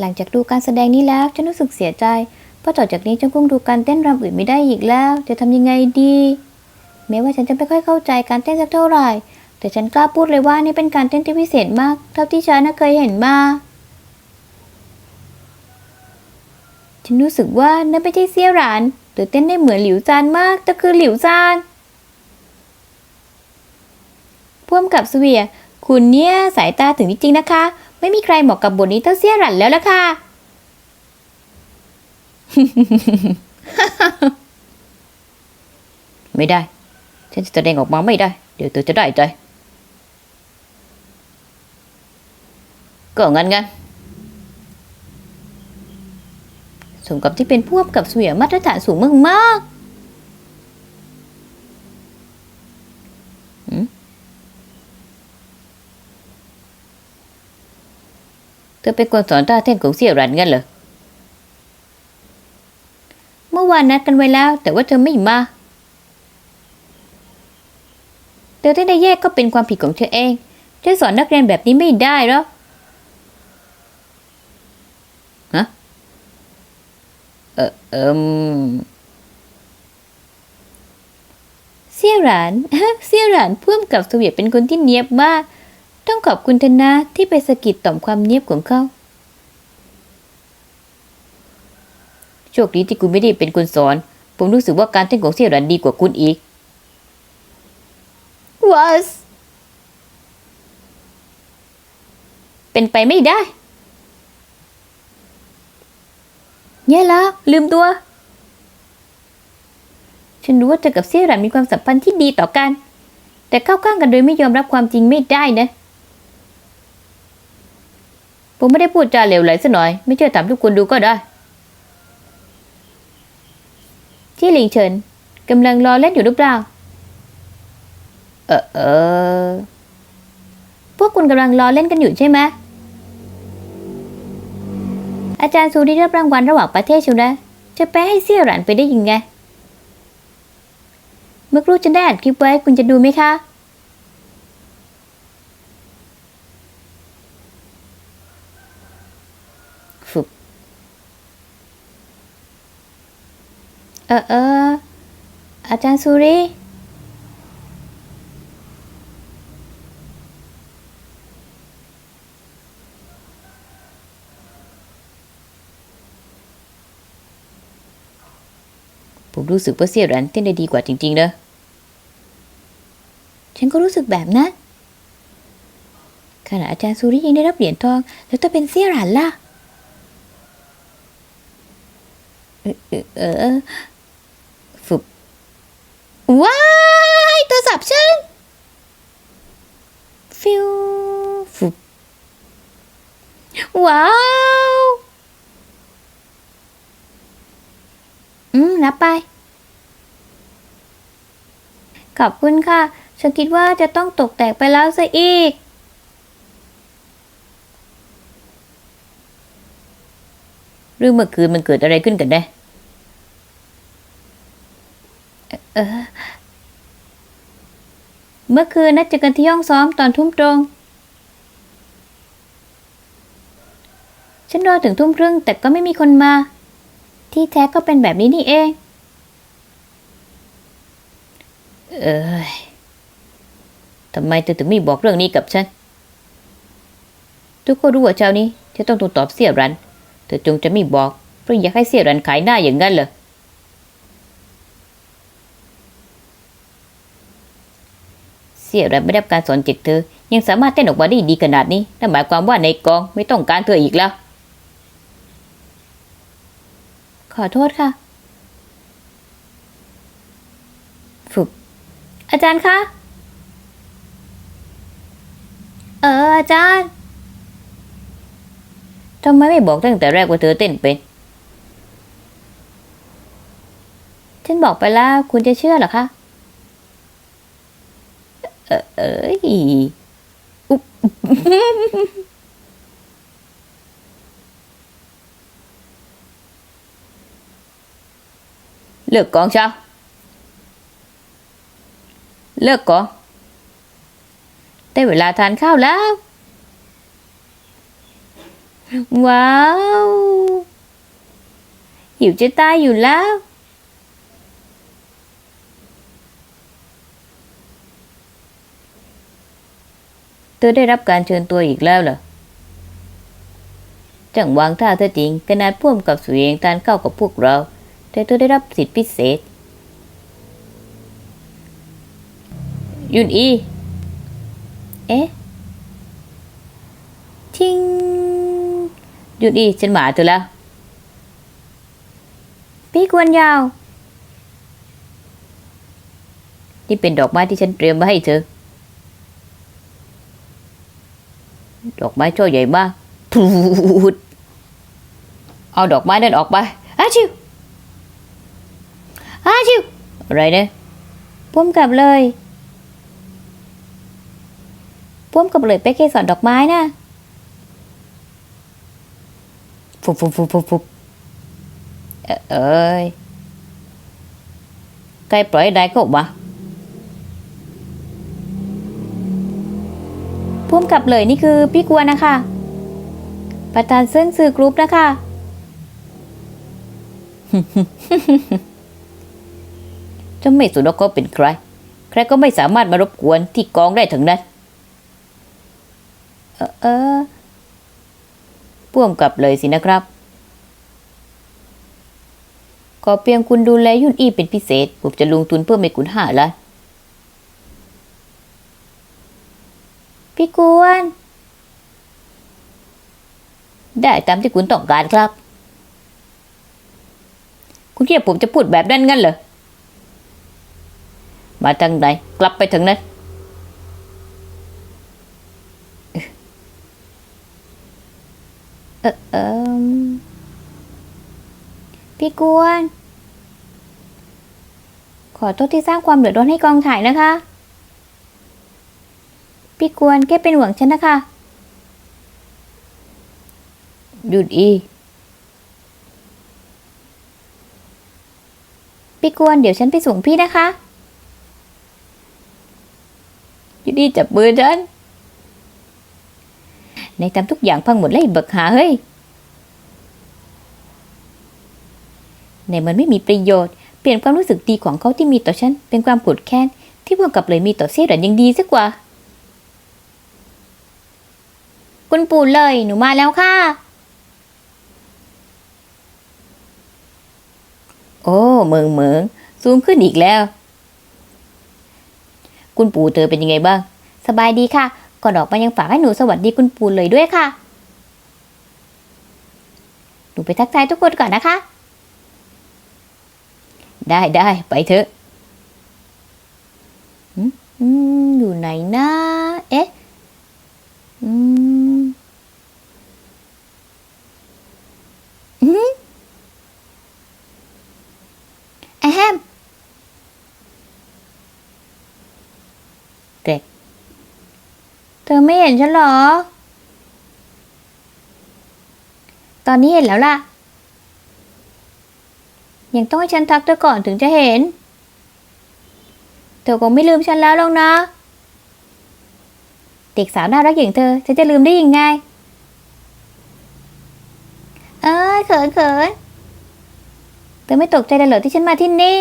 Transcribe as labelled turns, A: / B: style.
A: หลังจากดูการแสดงนี้แล้วฉันรู้สึกเสียใจ เพราะต่อจากนี้ฉันคงดูการเต้นรำอื่นไม่ได้อีกแล้ว จะทำยังไงดี แม้ว่าฉันจะไม่ค่อยเข้าใจการเต้นสักเท่าไหร่ แต่ฉันกล้าพูดเลยว่านี่เป็นการเต้นที่พิเศษมาก เท่าที่ฉันเคยเห็นมา ฉันรู้สึกว่านั่นไม่ใช่เซี่ยหรานหรือเต้นได้เหมือนหลิวซานมากแต่คือหลิวซานพ่วมกับเสวีย คุณเนี่ยสายตาถึงจริงๆนะคะ ไม่มีใครเหมาะกับบทนี้เท่าเซี่ยหรันแล้วล่ะค่ะ
B: ไม่ได้ ฉันจะแสดงออกมาไม่ได้ เดี๋ยวเธอจะได้ใจ ก็งั้นงั้น
A: สมกับที่เป็นพ่วมกับเสวียมาตรฐานสูงมาก
B: เธอเป็นคนสอนท่าเต้นของเสี่ยรันงั้นเหรอ
A: เมื่อวานนัดกันไว้แล้ว แต่ว่าเธอไม่มา เธอที่ได้แยกก็เป็นความผิดของเธอเองจะสอนนักเรียนแบบนี้ไม่ได้หรอก
B: เออเอม
A: เสี่ยหรานเสี่ยหรานพ่วมกับสวียเป็นคนที่เนียบมาก ต้องขอบคุณเธอนะที่ไปสะกิดต่อมความเนียบของเขา
B: โชคดีที่คุณไม่ได้เป็นคนสอน ผมรู้สึกว่าการเต้นของเสี่ยรันดีกว่าคุณอีก
A: วัสเป็นไปไม่ได้แย่แล้ว ลืมตัว ฉันรู้ว่าเธอกับเซี่ยหรันมีความสัมพันธ์ที่ดีต่อกัน แต่เข้าข้างกันโดยไม่ยอมรับความจริงไม่ได้นะ
B: ผมไม่ได้พูดจาเหลวไหลซะหน่อย ไม่เชื่อถามทุกคนดูก็ได้
A: ที่หลิงเฉินกำลังรอเล่นอยู่หรือเปล่า
B: เออเออ
A: พวกคุณกำลังรอเล่นกันอยู่ใช่ไหมอาจารย์ซูได้รับรางวัลระหว่างประเทศชิวนะ จะแพ้ให้เซี่ยหรันไปได้ยังไง เมื่อครู่ฉันได้อัดคลิปไว้คุณจะดูไหมคะ เออเออ อาจารย์ซูริ
B: ผมรู้สึกว่าเสี่ยรันเต้นได้ดีกว่าจริงๆนะ
A: ฉันก็รู้สึกแบบนั้นขณะอาจารย์ซูริยังได้รับเหรียญทอง แล้วจะเป็นเซี่ยหรันล่ะ เออเออ ว้ายโทรศัพท์ฉันฟิว
B: ฝึก
A: ว้าว อืมนับไป ขอบคุณค่ะ ฉันคิดว่าจะต้องตกแตกไปแล้วซะอีก
B: เรื่องเมื่อคืนมันเกิดอะไรขึ้นกันแน่
A: เออ เมื่อคืนนัดเจอกันที่ห้องซ้อมตอนทุ่มตรง ฉันรอถึงทุ่มครึ่งแต่ก็ไม่มีคนมา ที่แท้ก็เป็นแบบนี้นี่เอง
B: เอ้ยทำไมเธอถึงไม่บอกเรื่องนี้กับฉัน ทุกคนรู้ว่าเช้านี้จะต้องถูกตอบเสี่ยรัน เธอจงจะไม่บอกเพราะอยากให้เสี่ยรันขายหน้าอย่างนั้นเหรอ เสี่ยรันไม่ได้การสอนจากเธอ ยังสามารถเต้นออกมาได้ดีขนาดนี้นั่นหมายความว่าในกองไม่ต้องการเธออีกแล้ว
A: ขอโทษค่ะ
B: ฝึก
A: อาจารย์คะ เอออาจารย์
B: ทำไมไม่บอกตั้งแต่แรกว่าเธอเต้นเป็น
A: ฉันบอกไปแล้วคุณจะเชื่อหรอคะ
B: เออเอ้ยเลิกกองเช้าเลิกกองได้เวลาทานข้าวแล้ว
A: ว้าว หิวจะตายอยู่แล้ว
B: เธอได้รับการเชิญตัวอีกแล้วเหรอจังวางท่าเธอจริงขนาดพ่วมกับสุเองตานเข้ากับพวกเรา แต่เธอได้รับสิทธิพิเศษ ยุนอี
A: เอ๊ะทิง
B: ยุนอีฉันหมาเธอแล้ว
A: พี่กวนยาว
B: นี่เป็นดอกไม้ที่ฉันเตรียมไว้ให้เธอ ดอกไม้ช่อใหญ่มากพูดเอาดอกไม้นั่นออกไปอาชิวอาชิวอะไรเนี่ย
A: พุ่มกลับเลยพุ่มกลับเลยไปเกสรดอกไม้นะ
B: ฟุบฟุบฟุบฟุบฟุบเอ่อเอ้ยใครปล่อยได้ก็ออกมา
A: พ่วมกับเลยนี่คือพี่กวนนะคะ ประธานเซินสื่อกรุ๊ปนะคะ
B: จะไม่สนว่าเขาเป็นใคร ใครก็ไม่สามารถมารบกวนที่กองได้ถึงนั้น
A: เออเออ
B: พ่วงกับเลยสินะครับขอเพียงคุณดูแลยุ่นอี้เป็นพิเศษ ผมจะลงทุนเพิ่มให้คุณห้าล้าน
A: พี่กวน
B: ได้ตามที่คุณต้องการครับ คุณคิดว่าผมจะพูดแบบนั้นงั้นเหรอ มาทางไหนกลับไปทางนั้น
A: เออเอมพี่กวน ขอโทษที่สร้างความเดือดร้อนให้กองถ่ายนะคะ พี่กวนแค่เป็นห่วงฉันนะคะ
B: หยุดอี
A: พี่กวนเดี๋ยวฉันไปส่งพี่นะคะ
B: หยุดอีจับมือฉันในทำทุกอย่างพังหมดเลยไอ้เบิกหาเฮ้ยในมันไม่มีประโยชน์ เปลี่ยนความรู้สึกดีของเขาที่มีต่อฉัน เป็นความโกรธแค้นที่พวกกับเลยมีต่อเสียดันยังดีสักกว่า
A: คุณปู่เลย หนูมาแล้วค่ะ
B: โอ้เมืองเมืองสูงขึ้นอีกแล้ว คุณปู่เธอเป็นยังไงบ้าง
A: สบายดีค่ะก่อนออกมายังฝากให้หนูสวัสดีคุณปู่เลยด้วยค่ะ หนูไปทักทายทุกคนก่อนนะคะ
B: ได้ได้ไปเถอะ
A: อืมอยู่ไหนนะ เอ๊ะ อืมอืมแอม
B: เด็ก
A: เธอ ไม่เห็นฉันหรอ ตอนนี้เห็นแล้วล่ะ ยังต้องให้ฉันทักเธอก่อนถึงจะเห็น เธอคงไม่ลืมฉันแล้วหรอกนะ เด็กสาวน่ารักอย่างเธอฉันจะลืมได้ยังไง เอ้ยเขินเขินเธอไม่ตกใจเลยเหรอที่ฉันมาที่นี่